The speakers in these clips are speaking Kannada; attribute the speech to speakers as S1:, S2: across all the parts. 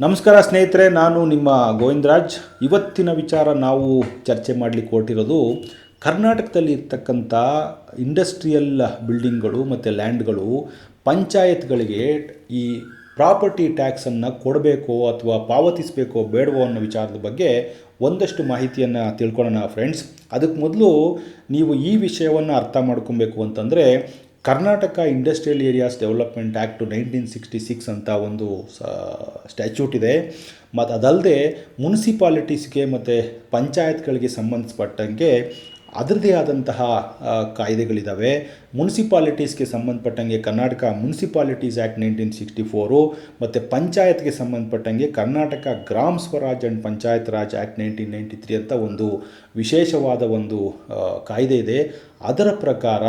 S1: ನಮಸ್ಕಾರ ಸ್ನೇಹಿತರೆ, ನಾನು ನಿಮ್ಮ ಗೋವಿಂದರಾಜ್. ಇವತ್ತಿನ ವಿಚಾರ ನಾವು ಚರ್ಚೆ ಮಾಡಲಿಕ್ಕೆ ಹೊರಟಿರೋದು ಕರ್ನಾಟಕದಲ್ಲಿ ಇರ್ತಕ್ಕಂಥ ಇಂಡಸ್ಟ್ರಿಯಲ್ ಬಿಲ್ಡಿಂಗ್ಗಳು ಮತ್ತು ಲ್ಯಾಂಡ್ಗಳು ಪಂಚಾಯತ್ಗಳಿಗೆ ಈ ಪ್ರಾಪರ್ಟಿ ಟ್ಯಾಕ್ಸನ್ನು ಕೊಡಬೇಕೋ ಅಥವಾ ಪಾವತಿಸಬೇಕೋ ಬೇಡವೋ ಅನ್ನೋ ವಿಚಾರದ ಬಗ್ಗೆ ಒಂದಷ್ಟು ಮಾಹಿತಿಯನ್ನು ತಿಳ್ಕೊಳ್ಳೋಣ ಫ್ರೆಂಡ್ಸ್ ಅದಕ್ಕೆ ಮೊದಲು ನೀವು ಈ ವಿಷಯವನ್ನು ಅರ್ಥ ಮಾಡ್ಕೊಬೇಕು ಅಂತಂದರೆ Karnataka industrial areas development act nineteen sixty six ಅಂತ ಒಂದು ಸ್ಟ್ಯಾಚ್ಯೂಟ್ ಇದೆ. ಮತ್ತು ಅದಲ್ಲದೆ ಮುನ್ಸಿಪಾಲಿಟೀಸ್ಗೆ ಮತ್ತು ಪಂಚಾಯತ್ಗಳಿಗೆ ಸಂಬಂಧಪಟ್ಟಂಗೆ ಅದರದೇ ಆದಂತಹ ಕಾಯ್ದೆಗಳಿದ್ದಾವೆ ಮುನ್ಸಿಪಾಲಿಟೀಸ್ಗೆ ಸಂಬಂಧಪಟ್ಟಂಗೆ Karnataka municipalities act nineteen sixty four ಮತ್ತು ಪಂಚಾಯತ್ಗೆ ಸಂಬಂಧಪಟ್ಟಂಗೆ Karnataka Gram Swaraj and Panchayat Raj act nineteen ninety three ಅಂತ ಒಂದು ವಿಶೇಷವಾದ ಒಂದು ಕಾಯ್ದೆ ಇದೆ. ಅದರ ಪ್ರಕಾರ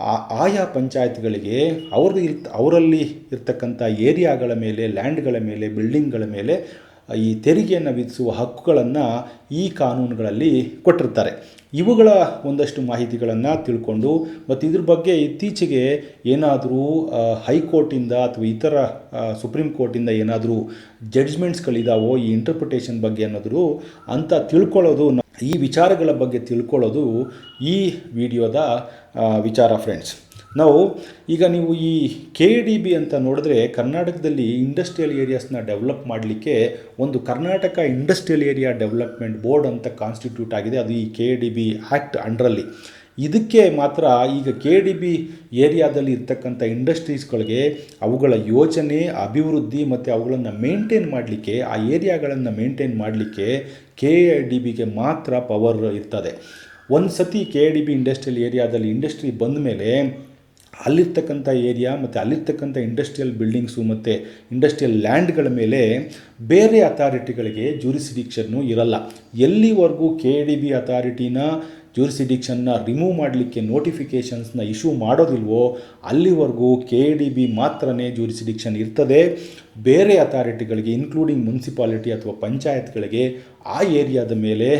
S1: ಆ- ಆಯಾ ಪಂಚಾಯತ್ಗಳಿಗೆ ಅವ್ರದ್ದು ಇರ್ ಅವರಲ್ಲಿ ಇರ್ತಕ್ಕಂಥ ಏರಿಯಾಗಳ ಮೇಲೆ, ಲ್ಯಾಂಡ್ಗಳ ಮೇಲೆ, ಬಿಲ್ಡಿಂಗ್ಗಳ ಮೇಲೆ ಈ ತೆರಿಗೆಯನ್ನು ವಿಧಿಸುವ ಹಕ್ಕುಗಳನ್ನು ಈ ಕಾನೂನುಗಳಲ್ಲಿ ಕೊಟ್ಟಿರ್ತಾರೆ. ಇವುಗಳ ಒಂದಷ್ಟು ಮಾಹಿತಿಗಳನ್ನು ತಿಳ್ಕೊಂಡು, ಮತ್ತು ಇದ್ರ ಬಗ್ಗೆ ಇತ್ತೀಚೆಗೆ ಏನಾದರೂ ಹೈಕೋರ್ಟಿಂದ ಅಥವಾ ಇತರ ಸುಪ್ರೀಂ ಕೋರ್ಟಿಂದ ಏನಾದರೂ ಜಡ್ಜ್ಮೆಂಟ್ಸ್ಗಳಿದ್ದಾವೋ ಈ ಇಂಟರ್ಪ್ರಿಟೇಷನ್ ಬಗ್ಗೆ ಅನ್ನೋದ್ರು ಅಂತ ತಿಳ್ಕೊಳ್ಳೋದು ಈ ವಿಚಾರಗಳ ಬಗ್ಗೆ ತಿಳ್ಕೊಳ್ಳೋದು ಈ ವಿಡಿಯೋದ ವಿಚಾರ ಫ್ರೆಂಡ್ಸ್ ನಾವು ಈಗ ನೀವು ಈ ಕೆ ಡಿ ಬಿ ಅಂತ ನೋಡಿದ್ರೆ ಕರ್ನಾಟಕದಲ್ಲಿ ಇಂಡಸ್ಟ್ರಿಯಲ್ ಏರಿಯಾಸ್ನ ಡೆವಲಪ್ ಮಾಡಲಿಕ್ಕೆ ಒಂದು Karnataka industrial area development board ಅಂತ ಕಾನ್ಸ್ಟಿಟ್ಯೂಟ್ ಆಗಿದೆ. ಅದು ಈ ಕೆ ಡಿ ಬಿ ಆ್ಯಕ್ಟ್ ಅಂಡರಲ್ಲಿ. ಇದಕ್ಕೆ ಮಾತ್ರ ಈಗ ಕೆ ಡಿ ಬಿ ಏರಿಯಾದಲ್ಲಿ ಇರ್ತಕ್ಕಂಥ ಇಂಡಸ್ಟ್ರೀಸ್ಗಳಿಗೆ ಅವುಗಳ ಯೋಜನೆ ಅಭಿವೃದ್ಧಿ ಮತ್ತು ಅವುಗಳನ್ನು ಮೇಂಟೈನ್ ಮಾಡಲಿಕ್ಕೆ, ಆ ಏರಿಯಾಗಳನ್ನು ಮೇಂಟೈನ್ ಮಾಡಲಿಕ್ಕೆ ಕೆ ಡಿ ಬಿಗೆ ಮಾತ್ರ ಪವರ್ ಇರ್ತದೆ. ಒಂದು ಸತಿ ಕೆ ಡಿ ಬಿ ಇಂಡಸ್ಟ್ರಿಯಲ್ ಏರಿಯಾದಲ್ಲಿ ಇಂಡಸ್ಟ್ರಿ ಬಂದ ಮೇಲೆ ಅಲ್ಲಿರ್ತಕ್ಕಂಥ ಏರಿಯಾ ಮತ್ತು ಅಲ್ಲಿರ್ತಕ್ಕಂಥ ಇಂಡಸ್ಟ್ರಿಯಲ್ ಬಿಲ್ಡಿಂಗ್ಸು ಮತ್ತು ಇಂಡಸ್ಟ್ರಿಯಲ್ ಲ್ಯಾಂಡ್ಗಳ ಮೇಲೆ ಬೇರೆ ಅಥಾರಿಟಿಗಳಿಗೆ ಜೂರಿಸಿಡಿಕ್ಷನ್ನು ಇರಲ್ಲ. ಎಲ್ಲಿವರೆಗೂ ಕೆ ಡಿ ಬಿ ಅಥಾರಿಟಿನ ಜೂರಿಸಿಡಿಕ್ಷನ್ನ ರಿಮೂವ್ ಮಾಡಲಿಕ್ಕೆ ನೋಟಿಫಿಕೇಷನ್ಸ್ನ ಇಶ್ಯೂ ಮಾಡೋದಿಲ್ವೋ, ಅಲ್ಲಿವರೆಗೂ ಕೆ ಡಿ ಬಿ ಮಾತ್ರನೇ ಜ್ಯೂರಿಸಿಡಿಕ್ಷನ್ ಇರ್ತದೆ. ಬೇರೆ ಅಥಾರಿಟಿಗಳಿಗೆ ಇನ್ಕ್ಲೂಡಿಂಗ್ ಮುನ್ಸಿಪಾಲಿಟಿ ಅಥವಾ ಪಂಚಾಯತ್ಗಳಿಗೆ, ಆ ಏರಿಯಾದ ಮೇಲೆ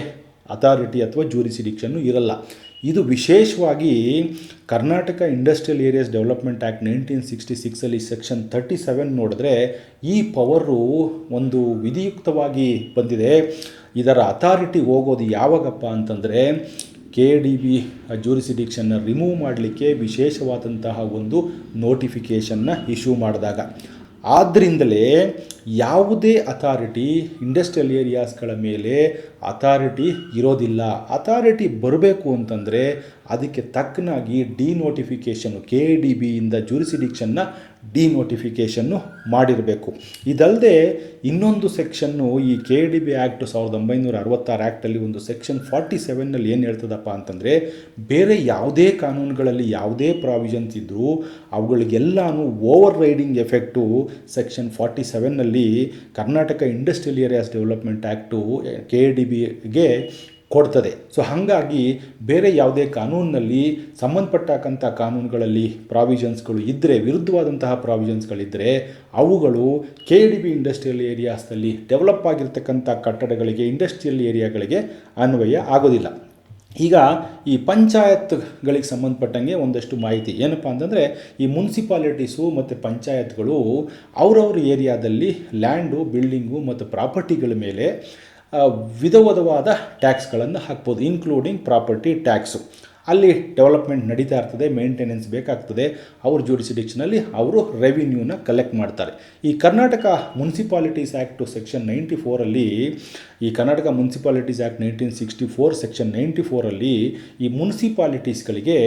S1: ಅಥಾರಿಟಿ ಅಥವಾ ಜ್ಯೂರಿಸಿಡಿಕ್ಷನ್ನು ಇರಲ್ಲ. ಇದು ವಿಶೇಷವಾಗಿ Karnataka industrial areas development act nineteen sixty ಸಿಕ್ಸಲ್ಲಿ section thirty seven ನೋಡಿದ್ರೆ ಈ ಪವರು ಒಂದು ವಿಧಿಯುಕ್ತವಾಗಿ ಬಂದಿದೆ. ಇದರ ಅಥಾರಿಟಿ ಹೋಗೋದು ಯಾವಾಗಪ್ಪ ಅಂತಂದರೆ ಕೆ ಡಿ ಬಿ ಜೂರಿಸಿಡಿಕ್ಷನ್ನ ರಿಮೂವ್ ಮಾಡಲಿಕ್ಕೆ ವಿಶೇಷವಾದಂತಹ ಒಂದು ನೋಟಿಫಿಕೇಷನ್ನ ಇಶ್ಯೂ ಮಾಡಿದಾಗ. ಆದ್ದರಿಂದಲೇ ಯಾವುದೇ ಅಥಾರಿಟಿ ಇಂಡಸ್ಟ್ರಿಯಲ್ ಏರಿಯಾಸ್ಗಳ ಮೇಲೆ ಅಥಾರಿಟಿ ಇರೋದಿಲ್ಲ. ಅಥಾರಿಟಿ ಬರಬೇಕು ಅಂತಂದರೆ ಅದಕ್ಕೆ ತಕ್ಕನಾಗಿ ಡಿ ಡಿನೋಟಿಫಿಕೇಷನ್ನು ಕೆ ಡಿ ಬಿಯಿಂದ ಡಿ ಡಿನೋಟಿಫಿಕೇಷನ್ನು ಮಾಡಿರಬೇಕು. ಇದಲ್ಲದೆ ಇನ್ನೊಂದು ಸೆಕ್ಷನ್ನು ಈ ಕೆ ಡಿ ಬಿ ಆ್ಯಕ್ಟ್ ಸಾವಿರದ ಒಂಬೈನೂರ ಅರವತ್ತಾರು ಆ್ಯಕ್ಟಲ್ಲಿ ಒಂದು ಸೆಕ್ಷನ್ ಫಾರ್ಟಿ ಸೆವೆನ್ನಲ್ಲಿ ಏನು ಹೇಳ್ತದಪ್ಪ ಅಂತಂದರೆ ಬೇರೆ ಯಾವುದೇ ಕಾನೂನುಗಳಲ್ಲಿ ಯಾವುದೇ ಪ್ರಾವಿಷನ್ಸ್ ಇದ್ದರೂ ಅವುಗಳಿಗೆಲ್ಲಾನು overriding effect section forty ಸೆವೆನ್ನಲ್ಲಿ Karnataka industrial areas development act K D ಬಿಗೆ ಕೊಡ್ತದೆ. ಸೊ ಹಾಗಾಗಿ ಬೇರೆ ಯಾವುದೇ ಕಾನೂನಿನಲ್ಲಿ ಸಂಬಂಧಪಟ್ಟಕ್ಕಂಥ ಕಾನೂನುಗಳಲ್ಲಿ ಪ್ರಾವಿಷನ್ಸ್ಗಳು ಇದ್ದರೆ ವಿರುದ್ಧವಾದಂತಹ ಪ್ರಾವಿಷನ್ಸ್ಗಳಿದ್ದರೆ ಅವುಗಳು ಕೆ ಡಿ ಬಿ ಇಂಡಸ್ಟ್ರಿಯಲ್ ಏರಿಯಾಸ್ನಲ್ಲಿ ಡೆವಲಪ್ ಆಗಿರ್ತಕ್ಕಂಥ ಕಟ್ಟಡಗಳಿಗೆ ಇಂಡಸ್ಟ್ರಿಯಲ್ ಏರಿಯಾಗಳಿಗೆ ಅನ್ವಯ ಆಗೋದಿಲ್ಲ. ಈಗ ಈ ಪಂಚಾಯತ್ಗಳಿಗೆ ಸಂಬಂಧಪಟ್ಟಂಗೆ ಒಂದಷ್ಟು ಮಾಹಿತಿ. ಏನಪ್ಪ ಅಂತಂದರೆ, ಈ ಮುನ್ಸಿಪಾಲಿಟೀಸು ಮತ್ತು ಪಂಚಾಯತ್ಗಳು ಅವರವ್ರ ಏರಿಯಾದಲ್ಲಿ ಲ್ಯಾಂಡು ಬಿಲ್ಡಿಂಗು ಮತ್ತು ಪ್ರಾಪರ್ಟಿಗಳ ಮೇಲೆ ಆ, ವಿಧ ವಿಧವಾದ ಟ್ಯಾಕ್ಸ್ಗಳನ್ನು ಹಾಕ್ಬೋದು ಇನ್ಕ್ಲೂಡಿಂಗ್ ಪ್ರಾಪರ್ಟಿ ಟ್ಯಾಕ್ಸು ಅಲ್ಲಿ ಡೆವಲಪ್ಮೆಂಟ್ ನಡೀತಾ ಇರ್ತದೆ ಮೇಂಟೆನೆನ್ಸ್ ಬೇಕಾಗ್ತದೆ ಅವ್ರ ಜೂಡಿಸಿಡಿಕ್ಷನಲ್ಲಿ ಅವರು ರೆವಿನ್ಯೂನ ಕಲೆಕ್ಟ್ ಮಾಡ್ತಾರೆ. ಈ Karnataka municipalities act section ninety ಫೋರಲ್ಲಿ ಈ Karnataka municipalities act nineteen sixty four section ninety ಫೋರಲ್ಲಿ ಈ ಮುನ್ಸಿಪಾಲಿಟೀಸ್ಗಳಿಗೆ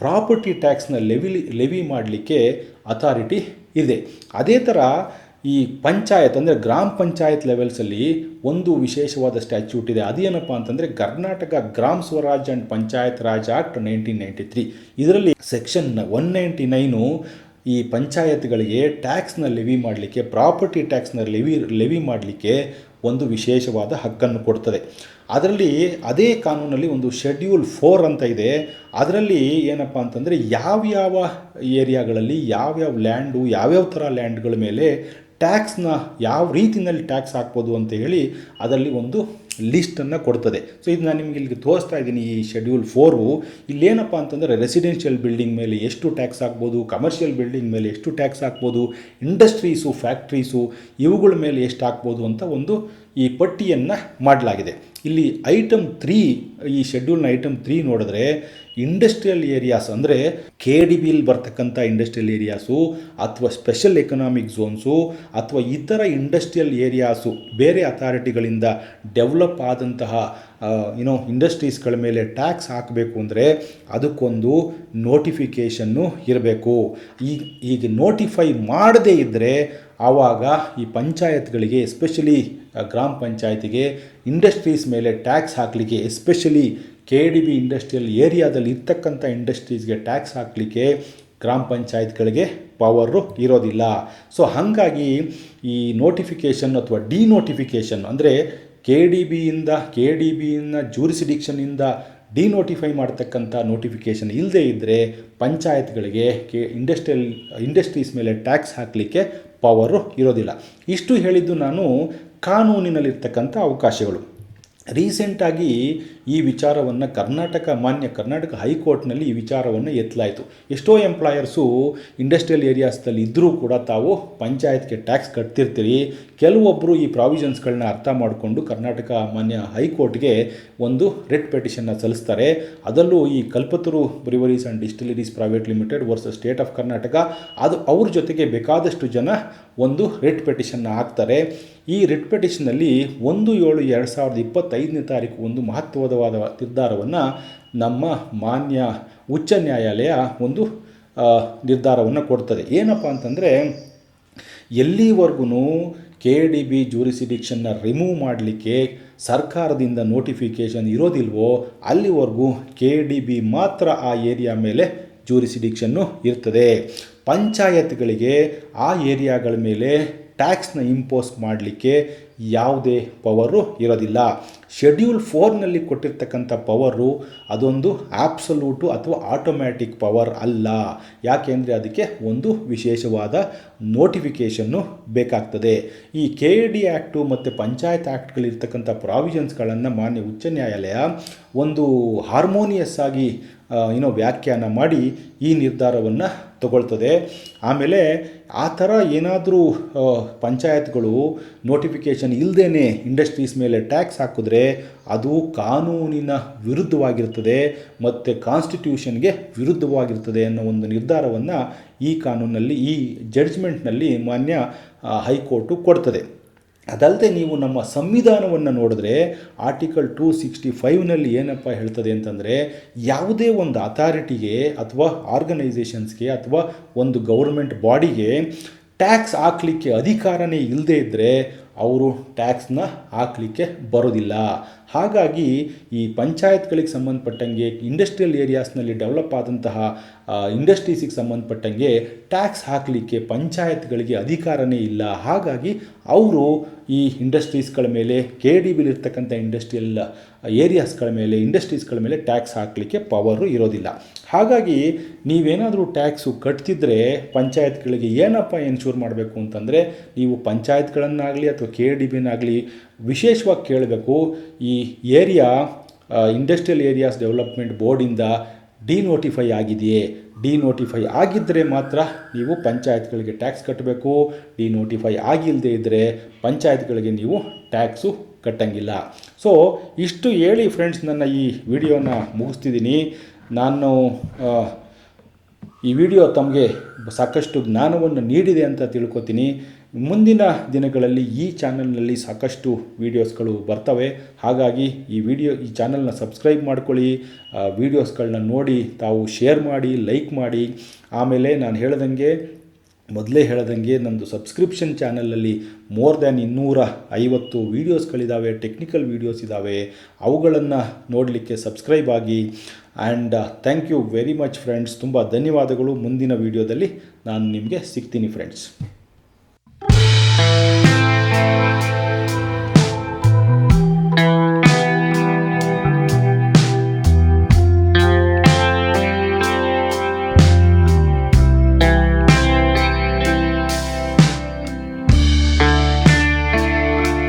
S1: ಪ್ರಾಪರ್ಟಿ ಟ್ಯಾಕ್ಸ್ನ ಲೆವಿಲಿ ಲೆವಿ ಮಾಡಲಿಕ್ಕೆ ಅಥಾರಿಟಿ ಇದೆ. ಅದೇ ಥರ ಈ ಪಂಚಾಯತ್ ಅಂದರೆ ಗ್ರಾಮ ಪಂಚಾಯತ್ ಲೆವೆಲ್ಸಲ್ಲಿ ಒಂದು ವಿಶೇಷವಾದ ಸ್ಟ್ಯಾಚ್ಯೂಟ್ ಇದೆ. ಅದೇನಪ್ಪ ಅಂತಂದರೆ Karnataka Gram Swaraj and Panchayat Raj act nineteen ninety three ಇದರಲ್ಲಿ ಸೆಕ್ಷನ್ ಒನ್ ನೈಂಟಿ ನೈನು ಈ ಪಂಚಾಯತ್ಗಳಿಗೆ ಟ್ಯಾಕ್ಸ್ನ ಲೆವಿ ಮಾಡಲಿಕ್ಕೆ ಪ್ರಾಪರ್ಟಿ ಟ್ಯಾಕ್ಸ್ನ ಲೆವಿ ಲೆವಿ ಮಾಡಲಿಕ್ಕೆ ಒಂದು ವಿಶೇಷವಾದ ಹಕ್ಕನ್ನು ಕೊಡ್ತದೆ. ಅದರಲ್ಲಿ ಅದೇ ಕಾನೂನಲ್ಲಿ ಒಂದು ಶೆಡ್ಯೂಲ್ ಫೋರ್ ಅಂತ ಇದೆ. ಅದರಲ್ಲಿ ಏನಪ್ಪ ಅಂತಂದರೆ ಯಾವ್ಯಾವ ಏರಿಯಾಗಳಲ್ಲಿ ಯಾವ್ಯಾವ ಲ್ಯಾಂಡು ಯಾವ್ಯಾವ ಥರ ಲ್ಯಾಂಡ್ಗಳ ಮೇಲೆ ಟ್ಯಾಕ್ಸ್ನ ಯಾವ ರೀತಿಯಲ್ಲಿ ಟ್ಯಾಕ್ಸ್ ಹಾಕ್ಬೋದು ಅಂತ ಹೇಳಿ ಅದರಲ್ಲಿ ಒಂದು ಲಿಸ್ಟನ್ನು ಕೊಡ್ತದೆ. ಸೊ, ಇದು ನಾನು ನಿಮಗೆ ಇಲ್ಲಿ ತೋರಿಸ್ತಾ ಇದ್ದೀನಿ ಈ ಶೆಡ್ಯೂಲ್ ಫೋರು. ಇಲ್ಲೇನಪ್ಪ ಅಂತಂದರೆ ರೆಸಿಡೆನ್ಷಿಯಲ್ ಬಿಲ್ಡಿಂಗ್ ಮೇಲೆ ಎಷ್ಟು ಟ್ಯಾಕ್ಸ್ ಹಾಕ್ಬೋದು ಕಮರ್ಷಿಯಲ್ ಬಿಲ್ಡಿಂಗ್ ಮೇಲೆ ಎಷ್ಟು ಟ್ಯಾಕ್ಸ್ ಹಾಕ್ಬೋದು ಇಂಡಸ್ಟ್ರೀಸು ಫ್ಯಾಕ್ಟ್ರೀಸು ಇವುಗಳ ಮೇಲೆ ಎಷ್ಟು ಹಾಕ್ಬೋದು ಅಂತ ಒಂದು ಈ ಪಟ್ಟಿಯನ್ನು ಮಾಡಲಾಗಿದೆ. ಇಲ್ಲಿ ಐಟಮ್ ತ್ರೀ ಈ ಶೆಡ್ಯೂಲ್ನ ಐಟಮ್ ತ್ರೀ ನೋಡಿದ್ರೆ ಇಂಡಸ್ಟ್ರಿಯಲ್ ಏರಿಯಾಸ್ ಅಂದರೆ ಕೆ ಡಿ ಬಿಲ್ ಬರ್ತಕ್ಕಂಥ ಇಂಡಸ್ಟ್ರಿಯಲ್ ಏರಿಯಾಸು ಅಥವಾ ಸ್ಪೆಷಲ್ ಎಕನಾಮಿಕ್ ಝೋನ್ಸು ಅಥವಾ ಇತರ ಇಂಡಸ್ಟ್ರಿಯಲ್ ಏರಿಯಾಸು ಬೇರೆ ಅಥಾರಿಟಿಗಳಿಂದ ಡೆವಲಪ್ ಆದಂತಹ ಏನೋ ಇಂಡಸ್ಟ್ರೀಸ್ಗಳ ಮೇಲೆ ಟ್ಯಾಕ್ಸ್ ಹಾಕಬೇಕು ಅಂದರೆ ಅದಕ್ಕೊಂದು ನೋಟಿಫಿಕೇಷನ್ನು ಇರಬೇಕು. ಈಗ ಈಗ ನೋಟಿಫೈ ಮಾಡದೇ ಇದ್ದರೆ ಆವಾಗ ಈ ಪಂಚಾಯತ್ಗಳಿಗೆ ಎಸ್ಪೆಷಲಿ ಗ್ರಾಮ ಪಂಚಾಯತಿಗೆ ಇಂಡಸ್ಟ್ರೀಸ್ ಮೇಲೆ ಟ್ಯಾಕ್ಸ್ ಹಾಕಲಿಕ್ಕೆ especially K D B industrial ಏರಿಯಾದಲ್ಲಿ ಇರ್ತಕ್ಕಂಥ ಇಂಡಸ್ಟ್ರೀಸ್ಗೆ ಟ್ಯಾಕ್ಸ್ ಹಾಕಲಿಕ್ಕೆ ಗ್ರಾಮ ಪಂಚಾಯತ್ಗಳಿಗೆ ಪವರು ಇರೋದಿಲ್ಲ. ಸೊ ಹಾಗಾಗಿ ಈ ನೋಟಿಫಿಕೇಷನ್ ಅಥವಾ ಡಿ ನೋಟಿಫಿಕೇಷನ್ ಅಂದರೆ ಕೆ ಡಿ ಬಿಯಿಂದ ಕೆ ಡಿ ಬಿಯಿಂದ ಜೂರಿಸಿಡಿಕ್ಷನಿಂದ ಡಿನೋಟಿಫೈ ಮಾಡ್ತಕ್ಕಂಥ ನೋಟಿಫಿಕೇಷನ್ ಇಲ್ಲದೇ ಇದ್ದರೆ ಪಂಚಾಯತ್ಗಳಿಗೆ ಕೆ ಇಂಡಸ್ಟ್ರಿಯಲ್ ಇಂಡಸ್ಟ್ರೀಸ್ ಮೇಲೆ ಟ್ಯಾಕ್ಸ್ ಹಾಕಲಿಕ್ಕೆ ಪವರು ಇರೋದಿಲ್ಲ. ಇಷ್ಟು ಹೇಳಿದ್ದು ನಾನು ಕಾನೂನಿನಲ್ಲಿರ್ತಕ್ಕಂಥ ಅವಕಾಶಗಳು. ರೀಸೆಂಟಾಗಿ ಈ ವಿಚಾರವನ್ನು ಕರ್ನಾಟಕ, ಮಾನ್ಯ ಕರ್ನಾಟಕ ಹೈಕೋರ್ಟ್ನಲ್ಲಿ ಈ ವಿಚಾರವನ್ನು ಎತ್ತಲಾಯಿತು ಎಷ್ಟೋ ಎಂಪ್ಲಾಯರ್ಸು ಇಂಡಸ್ಟ್ರಿಯಲ್ ಏರಿಯಾಸ್ದಲ್ಲಿ ಇದ್ದರೂ ಕೂಡ ತಾವು ಪಂಚಾಯತ್ಗೆ ಟ್ಯಾಕ್ಸ್ ಕಟ್ತಿರ್ತೀರಿ. ಕೆಲವೊಬ್ಬರು ಈ ಪ್ರಾವಿಷನ್ಸ್ಗಳನ್ನ ಅರ್ಥ ಮಾಡಿಕೊಂಡು ಕರ್ನಾಟಕ ಮಾನ್ಯ ಹೈಕೋರ್ಟ್ಗೆ ಒಂದು ರೆಡ್ ಪೆಟಿಷನ್ನ ಸಲ್ಲಿಸ್ತಾರೆ. ಅದರಲ್ಲೂ ಈ Kalpataru breweries and distilleries private limited versus state of Karnataka, ಅದು ಅವ್ರ ಜೊತೆಗೆ ಬೇಕಾದಷ್ಟು ಜನ ಒಂದು ರೆಡ್ ಪೆಟಿಷನ್ನ ಹಾಕ್ತಾರೆ. ಈ ರಿಟ್ ಪಿಟಿಷನ್ನಲ್ಲಿ ಒಂದು ಏಳು ಎರಡು ಸಾವಿರದ ಇಪ್ಪತ್ತೈದನೇ ತಾರೀಕು ಒಂದು ಮಹತ್ವದವಾದ ನಿರ್ಧಾರವನ್ನು ನಮ್ಮ ಮಾನ್ಯ ಉಚ್ಚ ನ್ಯಾಯಾಲಯ ಒಂದು ನಿರ್ಧಾರವನ್ನು ಕೊಡ್ತದೆ. ಏನಪ್ಪ ಅಂತಂದರೆ ಎಲ್ಲಿವರೆಗೂ ಕೆ ಡಿ ಬಿ ಜೂರಿಸಿಡಿಕ್ಷನ್ನ ರಿಮೂವ್ ಮಾಡಲಿಕ್ಕೆ ಸರ್ಕಾರದಿಂದ ನೋಟಿಫಿಕೇಷನ್ ಇರೋದಿಲ್ವೋ ಅಲ್ಲಿವರೆಗೂ ಕೆ ಡಿ ಬಿ ಮಾತ್ರ ಆ ಏರಿಯಾ ಮೇಲೆ ಜೂರಿಸಿಡಿಕ್ಷನ್ನು ಇರ್ತದೆ. ಪಂಚಾಯತ್ಗಳಿಗೆ ಆ ಏರಿಯಾಗಳ ಮೇಲೆ ಟ್ಯಾಕ್ಸ್ನ ಇಂಪೋಸ್ ಮಾಡಲಿಕ್ಕೆ ಯಾವುದೇ ಪವರು ಇರೋದಿಲ್ಲ. ಶೆಡ್ಯೂಲ್ ಫೋರ್ನಲ್ಲಿ ಕೊಟ್ಟಿರ್ತಕ್ಕಂಥ ಪವರು ಅದೊಂದು ಆ್ಯಪ್ಸಲ್ಯೂಟು ಅಥವಾ ಆಟೋಮ್ಯಾಟಿಕ್ ಪವರ್ ಅಲ್ಲ. ಯಾಕೆಂದರೆ ಅದಕ್ಕೆ ಒಂದು ವಿಶೇಷವಾದ ನೋಟಿಫಿಕೇಷನ್ನು ಬೇಕಾಗ್ತದೆ. ಈ ಕೆ ಡಿ ಆ್ಯಕ್ಟು ಮತ್ತು ಪಂಚಾಯತ್ ಆ್ಯಕ್ಟ್ಗಳಿರ್ತಕ್ಕಂಥ ಪ್ರಾವಿಷನ್ಸ್ಗಳನ್ನು ಮಾನ್ಯ ಉಚ್ಚ ನ್ಯಾಯಾಲಯ ಒಂದು ಹಾರ್ಮೋನಿಯಸ್ ಆಗಿ ಏನೋ ವ್ಯಾಖ್ಯಾನ ಮಾಡಿ ಈ ನಿರ್ಧಾರವನ್ನು ತಗೊಳ್ತದೆ. ಆಮೇಲೆ ಆ ಥರ ಏನಾದರೂ ಪಂಚಾಯತ್ಗಳು ನೋಟಿಫಿಕೇಷನ್ ಇಲ್ಲದೇ ಇಂಡಸ್ಟ್ರೀಸ್ ಮೇಲೆ ಟ್ಯಾಕ್ಸ್ ಹಾಕಿದ್ರೆ ಅದು ಕಾನೂನಿನ ವಿರುದ್ಧವಾಗಿರ್ತದೆ ಮತ್ತು ಕಾನ್ಸ್ಟಿಟ್ಯೂಷನ್ಗೆ ವಿರುದ್ಧವಾಗಿರ್ತದೆ ಅನ್ನೋ ಒಂದು ನಿರ್ಧಾರವನ್ನು ಈ ಕಾನೂನಲ್ಲಿ ಈ ಜಡ್ಜ್ಮೆಂಟ್ನಲ್ಲಿ ಮಾನ್ಯ ಹೈಕೋರ್ಟು ಕೊಡ್ತದೆ. ಅದಲ್ಲದೆ ನೀವು ನಮ್ಮ ಸಂವಿಧಾನವನ್ನು ನೋಡಿದ್ರೆ ಆರ್ಟಿಕಲ್ ಟೂ ಸಿಕ್ಸ್ಟಿ ಫೈವ್ನಲ್ಲಿ ಏನಪ್ಪ ಹೇಳ್ತದೆ ಅಂತಂದರೆ ಯಾವುದೇ ಒಂದು ಅಥಾರಿಟಿಗೆ ಅಥವಾ ಆರ್ಗನೈಸೇಷನ್ಸ್ಗೆ ಅಥವಾ ಒಂದು ಗೌರ್ಮೆಂಟ್ ಬಾಡಿಗೆ ಟ್ಯಾಕ್ಸ್ ಹಾಕಲಿಕ್ಕೆ ಅಧಿಕಾರನೇ ಇಲ್ಲದೇ ಇದ್ದರೆ ಅವರು ಟ್ಯಾಕ್ಸ್ನ ಹಾಕಲಿಕ್ಕೆ ಬರೋದಿಲ್ಲ. ಹಾಗಾಗಿ ಈ ಪಂಚಾಯತ್ಗಳಿಗೆ ಸಂಬಂಧಪಟ್ಟಂಗೆ, ಇಂಡಸ್ಟ್ರಿಯಲ್ ಏರಿಯಾಸ್ನಲ್ಲಿ ಡೆವಲಪ್ ಆದಂತಹ ಇಂಡಸ್ಟ್ರೀಸಿಗೆ ಸಂಬಂಧಪಟ್ಟಂಗೆ ಟ್ಯಾಕ್ಸ್ ಹಾಕಲಿಕ್ಕೆ ಪಂಚಾಯತ್ಗಳಿಗೆ ಅಧಿಕಾರನೇ ಇಲ್ಲ. ಹಾಗಾಗಿ ಅವರು ಈ ಇಂಡಸ್ಟ್ರೀಸ್ಗಳ ಮೇಲೆ, ಕೆ ಡಿ ಬಿಲಿರ್ತಕ್ಕಂಥ ಇಂಡಸ್ಟ್ರಿಯಲ್ ಏರಿಯಾಸ್ಗಳ ಮೇಲೆ, ಇಂಡಸ್ಟ್ರೀಸ್ಗಳ ಮೇಲೆ ಟ್ಯಾಕ್ಸ್ ಹಾಕಲಿಕ್ಕೆ ಪವರು ಇರೋದಿಲ್ಲ. ಹಾಗಾಗಿ ನೀವೇನಾದರೂ ಟ್ಯಾಕ್ಸು ಕಟ್ತಿದ್ರೆ ಪಂಚಾಯತ್ಗಳಿಗೆ ಏನಪ್ಪ ಎನ್ಶೂರ್ ಮಾಡಬೇಕು ಅಂತಂದರೆ, ನೀವು ಪಂಚಾಯತ್ಗಳನ್ನಾಗಲಿ ಅಥವಾ ಕೆ ಡಿ ಬಿನಾಗಲಿ ವಿಶೇಷವಾಗಿ ಕೇಳಬೇಕು, ಈ ಏರಿಯಾ ಇಂಡಸ್ಟ್ರಿಯಲ್ ಏರಿಯಾಸ್ ಡೆವಲಪ್ಮೆಂಟ್ ಬೋರ್ಡಿಂದ ಡಿನೋಟಿಫೈ ಆಗಿದೆಯೇ? ಡಿನೋಟಿಫೈ ಆಗಿದ್ದರೆ ಮಾತ್ರ ನೀವು ಪಂಚಾಯತ್ಗಳಿಗೆ ಟ್ಯಾಕ್ಸ್ ಕಟ್ಟಬೇಕು. ಡಿನೋಟಿಫೈ ಆಗಿಲ್ಲದೆ ಇದ್ದರೆ ಪಂಚಾಯತ್ಗಳಿಗೆ ನೀವು ಟ್ಯಾಕ್ಸು ಕಟ್ಟಂಗಿಲ್ಲ. ಸೊ ಇಷ್ಟು ಹೇಳಿ ಫ್ರೆಂಡ್ಸ್ ನನ್ನ ಈ ವಿಡಿಯೋನ ಮುಗಿಸ್ತಿದ್ದೀನಿ. ನಾನು ಈ ವಿಡಿಯೋ ತಮಗೆ ಸಾಕಷ್ಟು ಜ್ಞಾನವನ್ನು ನೀಡಿದೆ ಅಂತ ತಿಳ್ಕೊತೀನಿ. ಮುಂದಿನ ದಿನಗಳಲ್ಲಿ ಈ ಚಾನಲ್ನಲ್ಲಿ ಸಾಕಷ್ಟು ವೀಡಿಯೋಸ್ಗಳು ಬರ್ತವೆ. ಹಾಗಾಗಿ ಈ ವಿಡಿಯೋ, ಈ ಚಾನಲ್ನ ಸಬ್ಸ್ಕ್ರೈಬ್ ಮಾಡ್ಕೊಳ್ಳಿ. ವೀಡಿಯೋಸ್ಗಳನ್ನ ನೋಡಿ, ತಾವು ಶೇರ್ ಮಾಡಿ, ಲೈಕ್ ಮಾಡಿ. ಆಮೇಲೆ ನಾನು ಹೇಳ್ದಂಗೆ, ಮೊದಲೇ ಹೇಳ್ದಂಗೆ ನಂದು ಸಬ್ಸ್ಕ್ರಿಪ್ಷನ್ ಚಾನಲಲ್ಲಿ ಮೋರ್ ದ್ಯಾನ್ ಇನ್ನೂರ ಐವತ್ತು ವೀಡಿಯೋಸ್ಗಳಿದ್ದಾವೆ ಟೆಕ್ನಿಕಲ್ ವೀಡಿಯೋಸ್ ಇದ್ದಾವೆ ಅವುಗಳನ್ನು ನೋಡಲಿಕ್ಕೆ ಸಬ್ಸ್ಕ್ರೈಬ್ ಆಗಿ. And thank you very much friends. ತುಂಬ ಧನ್ಯವಾದಗಳು. ಮುಂದಿನ ವೀಡಿಯೋದಲ್ಲಿ ನಾನು ನಿಮಗೆ ಸಿಗ್ತೀನಿ ಫ್ರೆಂಡ್ಸ್. Música